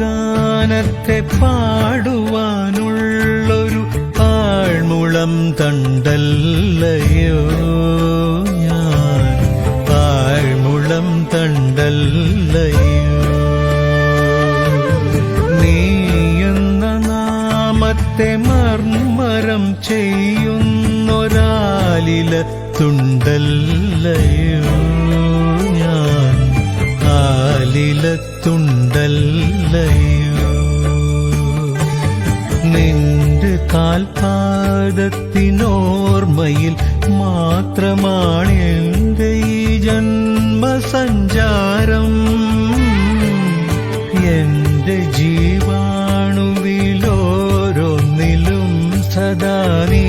മനത്തെ പാടുവാനുള്ളൊരു ആൾമുളം തണ്ടല്ലയോ ഞാൻ? ആൾമുളം തണ്ടല്ലയോ? നീ എന്ന നാമത്തെ മർമ്മരം ചെയ്യുന്നൊരാലില തുണ്ടല്ലയോ? നീലത്തുണ്ടല്ലയോ നിന്റെ കാൽപാദത്തിനോർമ്മയിൽ മാത്രമാണെന്റെ ഈ ജന്മസഞ്ചാരം. എന്റെ ജീവാണുവിലോരോന്നിലും സദാ നീ